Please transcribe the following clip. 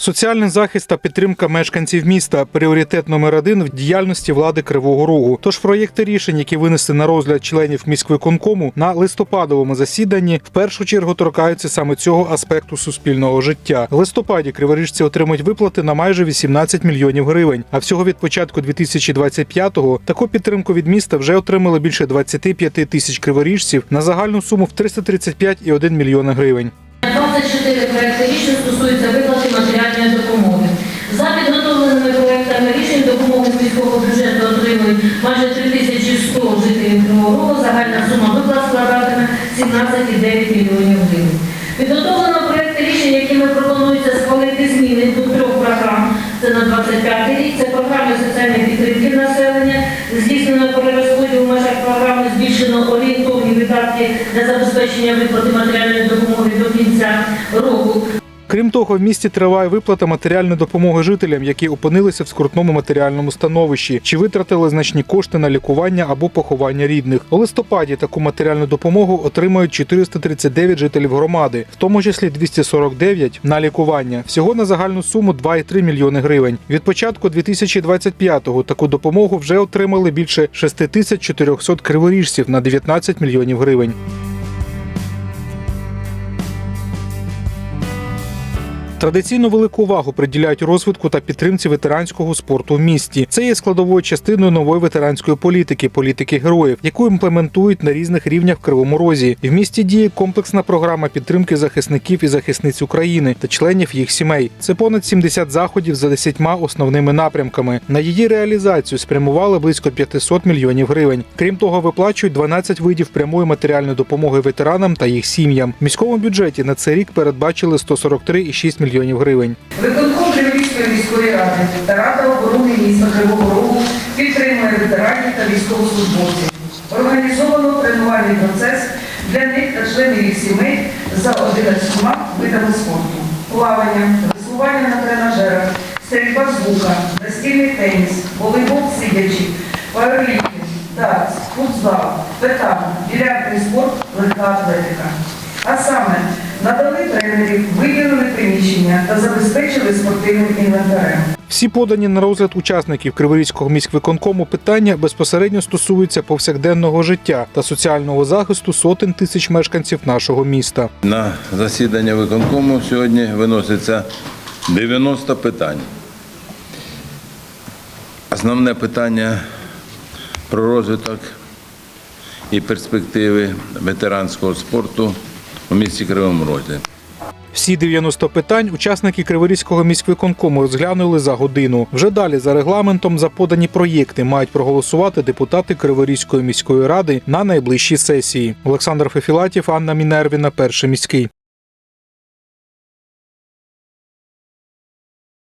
Соціальний захист та підтримка мешканців міста пріоритет номер один в діяльності влади Кривого Рогу. Тож проєкти рішень, які винесли на розгляд членів міськвиконкому на листопадовому засіданні, в першу чергу торкаються саме цього аспекту суспільного життя. В листопаді криворіжці отримують виплати на майже 18 мільйонів гривень. А всього від початку 2025-го таку підтримку від міста вже отримали більше 25 тисяч криворіжців на загальну суму в 335,1 мільйона гривень. 24 проекти рішень стосуються виплати допомоги. За підготовленими проектами рішень допомоги міського бюджету отримують майже 3100 жителів Кривого Рогу. Загальна сума виплат складатиме 17,9 мільйонів гривень. Підготовлено проекти рішень, якими пропонується схвалити зміни до трьох програм. Це на 25 рік. Це програми соціальної підтримки населення, здійснено перерозподіл в межах програми, збільшено орієнтовні видатки для забезпечення виплати матеріальної допомоги до кінця року. Крім того, в місті триває виплата матеріальної допомоги жителям, які опинилися в скрутному матеріальному становищі, чи витратили значні кошти на лікування або поховання рідних. У листопаді таку матеріальну допомогу отримають 439 жителів громади, в тому числі 249 на лікування. Всього на загальну суму 2,3 мільйони гривень. Від початку 2025-го таку допомогу вже отримали більше 6400 криворіжців на 19 мільйонів гривень. Традиційно велику увагу приділяють розвитку та підтримці ветеранського спорту в місті. Це є складовою частиною нової ветеранської політики, політики героїв, яку імплементують на різних рівнях в Кривому Розі. В місті діє комплексна програма підтримки захисників і захисниць України та членів їх сімей. Це понад 70 заходів за 10 основними напрямками. На її реалізацію спрямували близько 500 мільйонів гривень. Крім того, виплачують 12 видів прямої матеріальної допомоги ветеранам та їх сім'ям. В міському бюджеті на цей рік передбачили 143,6 мільйонів гривень. Виконком Кривівської міської ради та Рада оборони міста Кривого Рогу підтримує ветеранів та військовослужбовців. Організовано тренувальний процес для них та членів їх сімей за 11 видами спорту. Плавання, веслування на тренажерах, стрільба з лука, настільний теніс, волейбол сидячий, пауерліфтинг, дартс, футзал, петан, білярдний спорт, легка атлетика. А саме надали тренерів, виділили приміщення та забезпечили спортивним інвентарем. Всі подані на розгляд учасників Криворізького міськвиконкому питання безпосередньо стосуються повсякденного життя та соціального захисту сотень тисяч мешканців нашого міста. На засідання виконкому сьогодні виноситься 90 питань. Основне питання про розвиток і перспективи ветеранського спорту у місті Кривому Розі. Всі 90 питань учасники Криворізького міськвиконкому розглянули за годину. Вже далі за регламентом за подані проєкти мають проголосувати депутати Криворізької міської ради на найближчій сесії. Олександр Фефілатів, Анна Мінервіна, перший міський.